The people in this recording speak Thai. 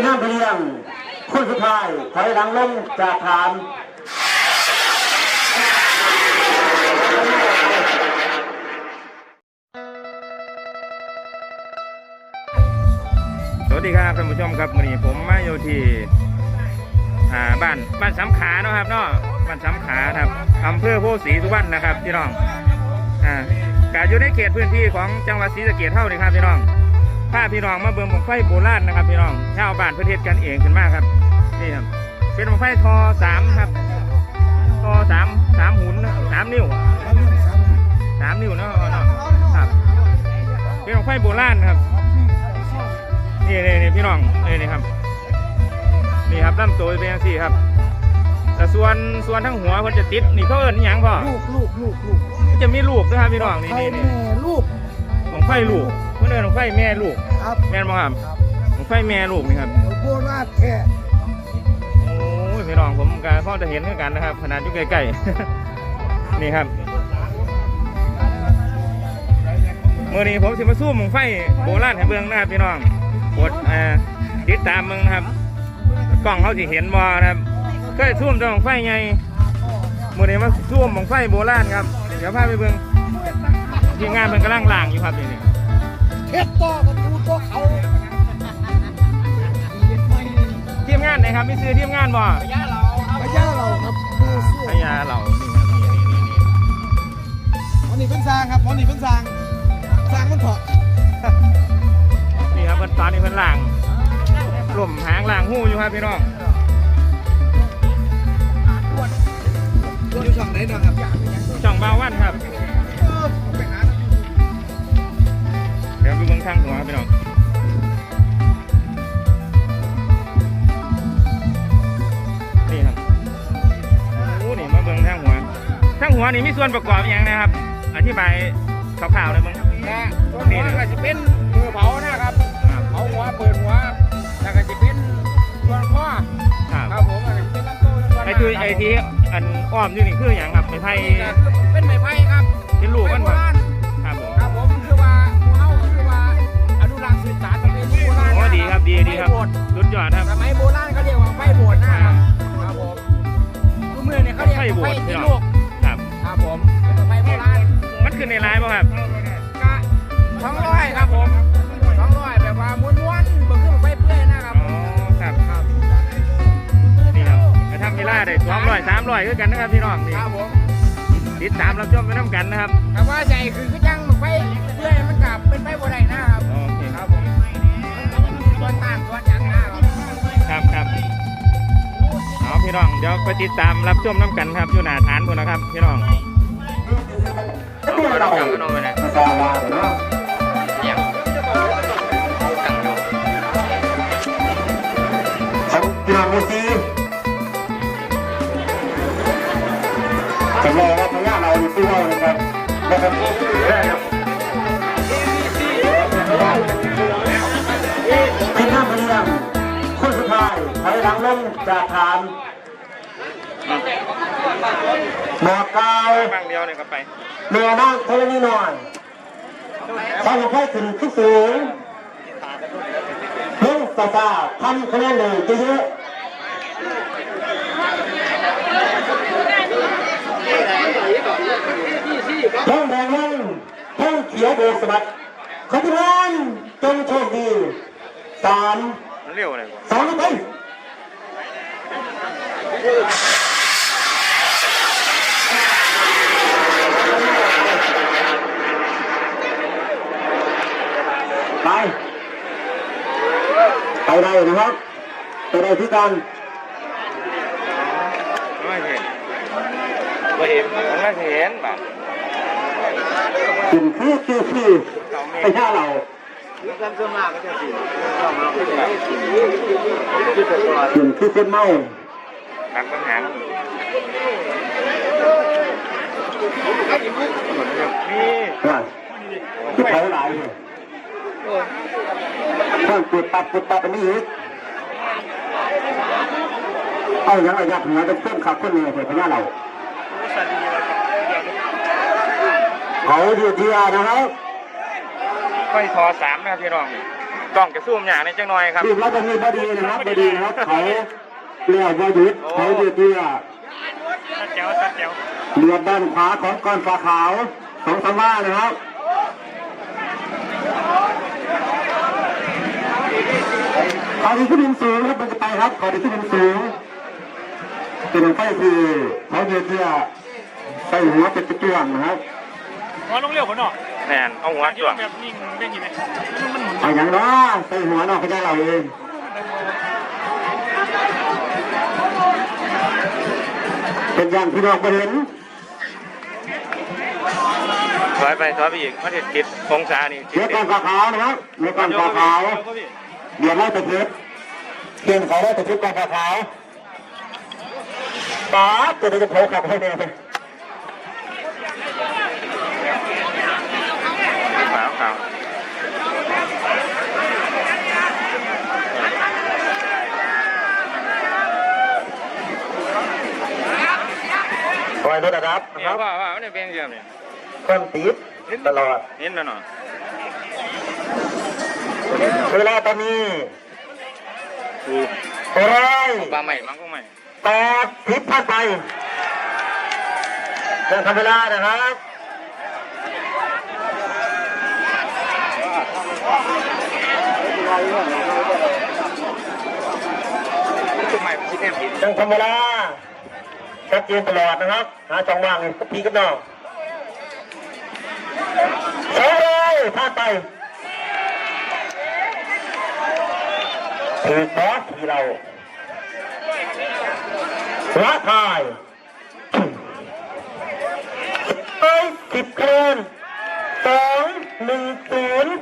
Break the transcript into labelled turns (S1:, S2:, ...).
S1: เป็นน้ำเพียงคนสุดท้ายถอยหลังลงจากฐาน
S2: สวัสดีครับท่านผู้ชมครับวันนี้ผมมาอยู่ที่อ่าบ้านบ้านสำขาเนาะครับเนาะบ้านสำขาครับอำเภอโพธิ์ศรีสุวรรณนะครับพี่น้องอ่ากาอยู่ในเขตพื้นที่ของจังหวัดศรีสะเกษเท่านี้ครับพี่น้อง พาพี่น้องมาเบิ่งบังไฟโบราณนะครับพี่น้องชาวบ้านประเทศกันเองขึ้นมากครับนี่ครับเป็นบังไฟทอสามครับทอสามสามหุ่นนะสามนิ้วสามนิ้วเนาะเนาะครับเป็นบังไฟโบราณครับนี่นี่นี่พี่น้องนี่นี่ครับนี่ครับลำตัวเป็นยังสี่ครับ แต่ส่วนส่วนทั้งหัวมันจะติดนี่เขาเอิ้นอหย่างพ่อ
S3: ลูกลูกลูกลูก
S2: มันจะมีลูกนะครับพี่น้องนี่
S3: ใคร
S2: นี่นี่
S3: แม่ลูก
S2: ของไฟลูก มันเอิ้นของไฟแม่ลูก
S3: ครับ
S2: แม่นบ่ครับ
S3: ครับ
S2: ของไฟแม่ลูกนี่ครับ
S3: โบราณแท้
S2: โอ้ยพี่น้องผมก็พอจะเห็นเหมือนกันนะครับ ขนาดอยู่ใกล้ๆ นี่ครับเมื่อนี้ผมสิมาสู้มงไฟโบราณให้เบิ่งนะครับพี่น้องกดอ่าติดตามมึงนะครับ กล้องเขาสิเห็นบ่นะครับเคยท่วมแตของไฟไงมื่อนี้มาท่วมของไฟโบราณครับ เดี๋ยวพาไปเบิ่งทีมงานมันกำลังล่างอยู่ครับนี่ นี่
S3: เท็ดต่อกันดูตัวเขา
S2: ทีมงานไหนครับมีซื้อทีมงานบ่
S3: พญาเราพญาเราครับคือสู้
S2: พญาเหล่านี่ครับนี่นี่นี่นี่
S3: วันนี้เป็นสร้างครับวันนี้เป็นสร้างสร้างมันเถาะ
S2: นี่ครับเพิ่นตอนนี้เพิ่นล่างกลุ่มหางล่างหู้อยู่ครับพี่น้อง
S3: อยู่ช่องไหนนะครับ
S2: ช่องเบาวันครับ เดี๋ยวไปเบิ่งทางหัวครับพี่น้องนี่ครับโอ้นี่มาเบิ่งทางหัวทางหัวนี่มีส่วนประกอบอหย่างนะครับ อธิบายคร่าวๆเลยมั้ง
S4: นะส่วนหัวก็จะเป็นมือเผานะครับ
S2: ครับ
S4: เผาหัวเปิดหัวแล้วก็จะเป็นส่วนข้อ
S2: ครับ
S4: ครับผมอันนี้เป็นลำตัวส่วนห
S2: ไอ้
S4: น้า
S2: ที่ไอ้ที่อันอ้อมอยู่นี่คืออย่างครับไม้ไผ่
S4: ก็คือเป็นไม้
S2: ในไลน์ป่ะครับ
S4: ก็สองร้อยครับผมสองร้อยแบบว่าม้วนๆเบิกขึ้นไฟเปื่อยนะครับ
S2: อ๋อครับครับนี่ครับไปทำเวลาได้สองร้อยสามร้อยคือกันนะครับพี่น้องนี่
S4: ครับผม
S2: ติดตามรับชมไปน้ำกันนะครับ
S4: คำว่าใจคือคือจังไฟเปื่อยมันกับเป็นไฟบ่ได้นะครับ
S2: โอเค
S4: ครับผมส่วนต่างส่วนอย่างนะครับ
S2: ครับครับเอาพี่น้องเดี๋ยวไปติดตามรับชมน้ำกันครับอยู่หน้าฐานพุ่นนะครับพี่น้อง เอาไปรับกันกันเอาไปนะ
S1: ตาลาเนาะ
S2: อย่างตั้งอยู่
S1: ของพี่น้องมูซีจำลองว่าพญาเราอยู่ที่เราเลยครับนะครับเป็นน้ำเพียงคนสุดท้ายถอยหลังลงจากฐานบอกกล่าว
S2: บางเดียวเนี่ยก็ไป
S1: แม่นั่งเท่านี้หน่อยทำให้ขึ้นที่สูงเพิ่งสาสาทำคะแนนหนึ่งจะเยอะเพิ่งแดงนั่งเพิ่งเขียวโบกสะบัดขอบคุณงานจงโชคดีสาม
S2: มันเร็วเลย
S1: สองไปไป ไปได้นะครับไปได้ที่กัน
S2: ไม่เห็นไม่เห็นไม่เห็นแบบ
S1: กินคือคือคือไปหน้าเรา
S4: ท่านส่วนมากก็จะสิ
S1: กินคือคนเมา
S2: ตักปัญหานี่
S1: ว่เผาหลายเลย ข้างปวดตับปวดตับอันนี้อีกเอาอย่างไรยัดหัวเป็นเพื่อนขับคนนี้ไปหน้าเราเขาเดียวเดียวนะครับ
S2: ไฟทอสามนะครับพี่น้องกล้องจะซูมอย่างนี้จังหน่อยครับ
S1: ทีมเราจะมีบดีนะครับบดีนะครับเขาเรียกว่าหยุดเขาเดือดเดือด
S2: ตัดแจ๋วตัดแจ๋ว
S1: เรือด้านขวาของก้อนฟ้าขาวสองสามว่านะครับ ขอดีขึ้นดินสูงครับมันจะไปครับขอดีขึ้นดินสูงเป็นไฟคือเขาเดือดเดือดใส่หัวเป็นกระเตื้องนะครับ
S4: หัวลงเร็วคนเนาะ
S2: แน่นเอาหัวจ้วง
S4: แบบนิ่งได้ยินไหมมันหมุน
S1: เอาอย่างน้อใส่หัวนอกก็ได้เราเองเป็นอย่างที่น้องไปเห็น
S2: ถอยไปถอยไปอีกมันจะติดองศานี่ติด
S1: เรือก้อนฟ้าขาวนะครับเรือก้อนฟ้าขาว เดี๋ยวไล่ตะเพ็บเพียงเขาได้ตะเพ็บกองขาวป๊าบตัวนี้จะโผล่ขับให้แน่เลย
S2: ขาวขาว
S1: คอยรถนะครับ
S2: เดี๋ยวว่าว่ามันเป็นเยี่ยมเนี่ย
S1: คนติดตลอด
S2: เห็นแล้วเนาะ
S1: เวลาตอนนี้
S2: ดู
S1: โอ้ย
S2: ปลาใหม่มันก็ใหม่
S1: แปดทิศผ่านไปเรื่องทำเวลานะครับ
S2: ใหม่คิดแน่ผิด
S1: เรื่องทำเวลาชัดเจนตลอดนะครับ หาช่องว่างกับพี่กับน้องโอ้ยผ่านไป ถือบอสที่เราละทายเอ้ยสิบคะแนนสองหนึ่งศูนย์